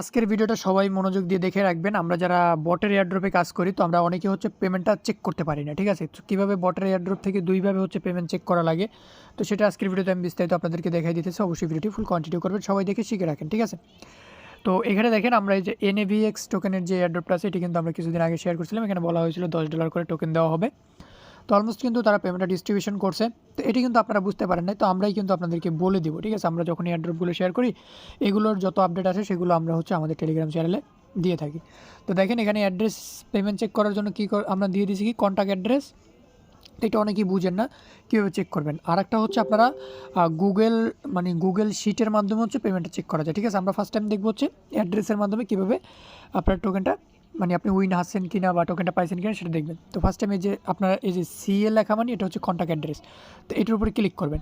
আজকের ভিডিওটা সবাই মনোযোগ দিয়ে দেখে রাখবেন। আমরা যারা বটের এয়ারড্রপে কাজ করি, তো আমরা অনেকে হচ্ছে পেমেন্টটা চেক করতে পারি না, ঠিক আছে? কীভাবে বটের এয়ারড্রপ থেকে দুইভাবে হচ্ছে পেমেন্ট চেক করা লাগে, তো সেটা আজকের ভিডিওতে আমি বিস্তারিত আপনাদেরকে দেখাই দিতেছি অবশ্যই ভিডিওটি ফুল কন্টিনিউ করবেন, সবাই দেখে শিখে রাখেন, ঠিক আছে? তো এখানে দেখেন আমরা এই যে এনএভিএক্স টোকেনের যে এয়ারড্রপটা আছে, এটি কিন্তু আমরা কিছুদিন আগে শেয়ার করছিলাম। এখানে বলা হয়েছিল দশ ডলার করে টোকেন দেওয়া হবে। তো অলমোস্ট কিন্তু তারা পেমেন্টটা ডিস্ট্রিবিউশন করছে। তো এটি কিন্তু আপনারা বুঝতে পারেন না তো আমরাই কিন্তু আপনাদেরকে বলে দিব, ঠিক আছে? আমরা যখন এয়ারড্রপগুলো শেয়ার করি, এগুলোর যত আপডেট আসে সেগুলো আমরা হচ্ছে আমাদের টেলিগ্রাম চ্যানেলে দিয়ে থাকি। তো দেখেন এখানে অ্যাড্রেস পেমেন্ট চেক করার জন্য কী আমরা দিয়ে দিয়েছি কি? কন্ট্যাক্ট অ্যাড্রেস এটা অনেকেই বুঝেন না, কীভাবে চেক করবেন? আর একটা হচ্ছে আপনারা গুগল মানে গুগল শিটের মাধ্যমে হচ্ছে পেমেন্টটা চেক করা যায়, ঠিক আছে? আমরা ফার্স্ট টাইম দেখব হচ্ছে অ্যাড্রেসের মাধ্যমে কীভাবে আপনার টোকেনটা মানে আপনি উইন হাসছেন কিনা বা টোকেনটা পাইছেন কিনা সেটা দেখবেন। তো ফার্স্ট টাইম এই যে আপনার এই যে সিএল লেখা মানে এটা হচ্ছে কন্ট্যাক্ট অ্যাড্রেস তো এটার উপরে ক্লিক করবেন।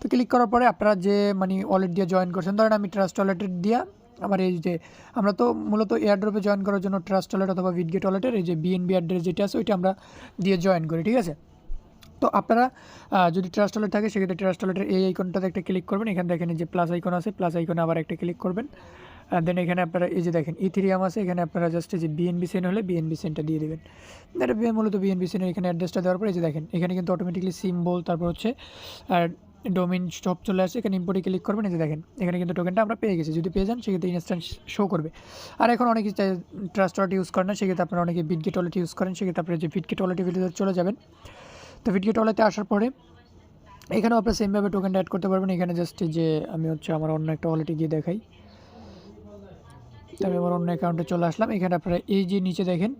তো ক্লিক করার পরে আপনারা যে মানে ওয়ালেট দিয়ে জয়েন করছেন, ধরেন আমি ট্রাস্ট ওয়ালেটের দিয়ে আমার এই যে আমরা তো মূলত এয়ারড্রপে জয়েন করার জন্য ট্রাস্ট ওয়ালেট অথবা ভিডগেট ওয়ালেটের এই যে বিএনবি অ্যাড্রেস যেটা আছে ওইটা আমরা দিয়ে জয়েন করি, ঠিক আছে? তো আপনারা যদি ট্রাস্ট ওয়ালেট থাকে সেক্ষেত্রে ট্রাস্ট ওয়ালেটের এই আইকনটাতে একটা ক্লিক করবেন। এখানে দেখেন যে প্লাস আইকন আছে প্লাস আইকনে আবার একটা ক্লিক করবেন। দেন এখানে আপনারা এই যে দেখেন ইথিরিয়াম আছে, এখানে আপনারা জাস্ট এই যে বিএনবি সেন হলে বিএনবি সেনটা দিয়ে দেবেন। এটা মূলত বিএনবি সেনের এখানে অ্যাড্রেসটা দেওয়ার পরে এই যে দেখেন, এখানে কিন্তু অটোমেটিকলি সিম্বল তারপর হচ্ছে, আর ডোমিন স্টপ চলে আসে, এখানে ইম্পোর্টে ক্লিক করবেন, এই যে দেখেন, এখানে কিন্তু টোকেনটা আমরা পেয়ে গেছি যদি পেয়ে যান, সেক্ষেত্রে ইনস্ট্যান্ট শো করবে। আর এখন অনেকে ট্রাস্ট ওয়ালেট ইউজ করেন না, সেক্ষেত্রে আপনারা অনেকে বিটগেট ওয়ালেট ইউজ করেন, সেক্ষেত্রে আপনারা যে বিটগেট ওয়ালেটের ভিতরে চলে যাবেন। তো বিটগেট ওয়ালেটে আসার পরে, এখানেও আপনার সেমভাবে টোকেনটা অ্যাড করতে পারবেন। এখানে জাস্ট যে আমি হচ্ছে আমার অন্য একটা ওয়ালেটে গিয়ে দেখাই। আমি আমার অন্য অ্যাকাউন্টে চলে আসলাম। এখানে আপনারা এই যে নিচে দেখেন,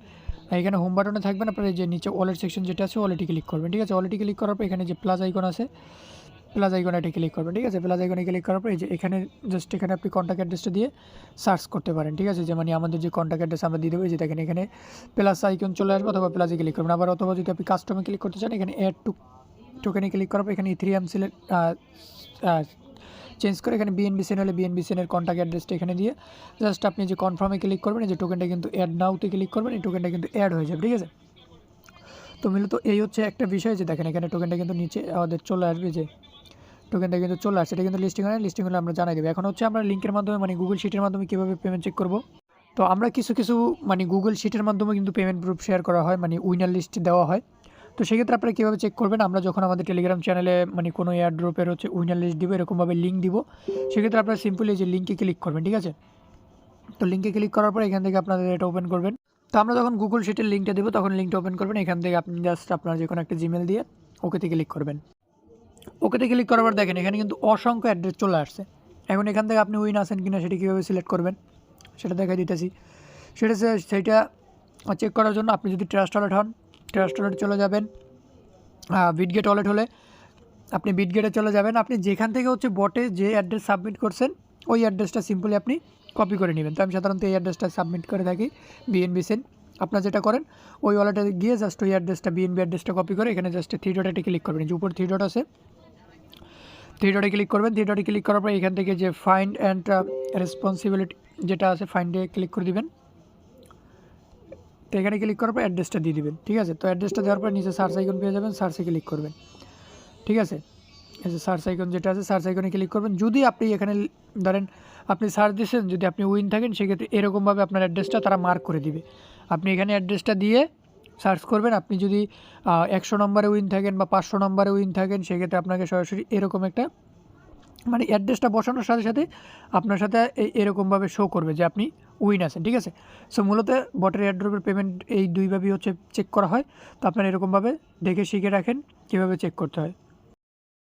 এখানে হোম বাটনে থাকবেন, আপনারা এই যে নিচে ওয়ালেট সেকশন যেটা আছে ওয়ালেটে ক্লিক করবেন, ঠিক আছে? ওয়ালেটে ক্লিক করার পর এখানে যে প্লাস আইকন আছে প্লাস আইকনে এটা ক্লিক করবেন, ঠিক আছে? প্লাস আইকনে ক্লিক করার পর এই যে এখানে জাস্ট এখানে আপনি কন্ট্যাক্ট অ্যাড্রেসটা দিয়ে সার্চ করতে পারেন, ঠিক আছে? যে মানে আমাদের যে কন্ট্যাক্ট অ্যাড্রেস আমরা দিয়ে দেবো যে দেখেন এখানে প্লাস আইকন চলে আসবে অথবা প্লাসে ক্লিক করবেন। আবার অথবা যদি আপনি কাস্টমে ক্লিক করতে চান, এখানে অ্যাড টু টোকেনে ক্লিক করার পর এখানে ইথিরিয়াম সিলেক্ট চেঞ্জ করে এখানে বিএনবি সেন হলে বিএনবি সেনের কন্ট্যাক্ট অ্যাড্রেসটা এখানে দিয়ে জাস্ট আপনি যে কনফার্মে ক্লিক করবেন, এই যে টোকেনটা কিন্তু অ্যাড নাওতে ক্লিক করবেন, এই টোকেনটা কিন্তু অ্যাড হয়ে যাবে, ঠিক আছে? তো মূলত এই হচ্ছে একটা বিষয় যে দেখেন এখানে টোকেনটা কিন্তু নিচে আমাদের চলে আসবে যে টোকেনটা কিন্তু চলে আসছে এটা কিন্তু লিস্টিং হয় লিস্টিং হলে আমরা জানাই দেবো। এখন হচ্ছে আমরা লিঙ্কের মাধ্যমে মানে গুগল শিটের মাধ্যমে কীভাবে পেমেন্ট চেক করব? তো আমরা কিছু কিছু মানে গুগল শিটের মাধ্যমে কিন্তু পেমেন্ট প্রুফ শেয়ার করা হয় মানে উইনার লিস্ট দেওয়া হয়। তো সেক্ষেত্রে আপনারা কীভাবে চেক করবেন? আমরা যখন আমাদের টেলিগ্রাম চ্যানেলে মানে কোনো এয়ার ড্রপের হচ্ছে উইনার লিস্ট দিব, এরকমভাবে লিঙ্ক দিব, সেক্ষেত্রে আপনারা সিম্পলি যে লিঙ্কে ক্লিক করবেন, ঠিক আছে? তো লিঙ্কে ক্লিক করার পর এখান থেকে আপনাদের এটা ওপেন করবেন। তো আমরা যখন গুগল শিটের লিঙ্কটা দেবো, তখন লিঙ্কটা ওপেন করবেন, এখান থেকে আপনি জাস্ট আপনার যে কোনো একটা জিমেল দিয়ে ওকেতে ক্লিক করবেন। ওকেতে ক্লিক করার পর দেখেন, এখানে কিন্তু অসংখ্য অ্যাড্রেস চলে আসছে। এখন এখান থেকে আপনি উইন আছেন কিনা সেটা কীভাবে সিলেক্ট করবেন? সেটা দেখাই দিতেছি। সেটা সে- সেইটা চেক করার জন্য আপনি যদি ট্রাস্ট ওয়ালেট হন ট্রাস্ট ওয়ালেট চলে যাবেন। বিটগেট ওয়ালেট হলে আপনি বিটগেটে চলে যাবেন। আপনি যেখান থেকে হচ্ছে বটে যে অ্যাড্রেস সাবমিট করছেন, ওই অ্যাড্রেসটা সিম্পলি আপনি কপি করে নেবেন। তো আমি সাধারণত এই অ্যাড্রেসটা সাবমিট করে থাকি বিএনবি সেন আপনার যেটা করেন, ওই ওয়ালেটে গিয়ে জাস্ট ওই অ্যাড্রেসটা বিএনবি অ্যাড্রেসটা কপি করে এখানে জাস্ট থ্রি ডটে ক্লিক করবেন। যে উপর থ্রি ডট আছে থ্রি ডটে ক্লিক করবেন। থ্রি ডটে ক্লিক করার পর এখান থেকে যে ফাইন্ড অ্যান্ড রেসপন্সিবিলিটি যেটা আছে ফাইন্ডে ক্লিক করে দিবেন। এখানে ক্লিক করার পর অ্যাড্রেসটা দিয়ে দিবেন, ঠিক আছে? তো অ্যাড্রেসটা দেওয়ার পর নিচে সার্চ আইকন পেয়ে যাবেন সার্চে ক্লিক করবেন, ঠিক আছে? এই সার্চ আইকন যেটা আছে সার্চ আইকনে ক্লিক করবেন। যদি আপনি এখানে ধরেন আপনি সার্চ দিয়েছেন, যদি আপনি উইন থাকেন, সেক্ষেত্রে এরকমভাবে আপনার অ্যাড্রেসটা তারা মার্ক করে দিবে। আপনি এখানে অ্যাড্রেসটা দিয়ে সার্চ করবেন। আপনি যদি একশো নম্বরে উইন থাকেন বা পাঁচশো নম্বরে উইন থাকেন, সেক্ষেত্রে আপনাকে সরাসরি এরকম একটা মানে অ্যাড্রেসটা বসানোর সাথে সাথে আপনার সাথে এরকমভাবে শো করবে যে আপনি উইন আছেন, ঠিক আছে? সো মূলত বটের এয়ারড্রপের পেমেন্ট এই দুইভাবেই হচ্ছে চেক করা হয়। তো আপনারা এরকমভাবে দেখে শিখে রাখেন কীভাবে চেক করতে হয়।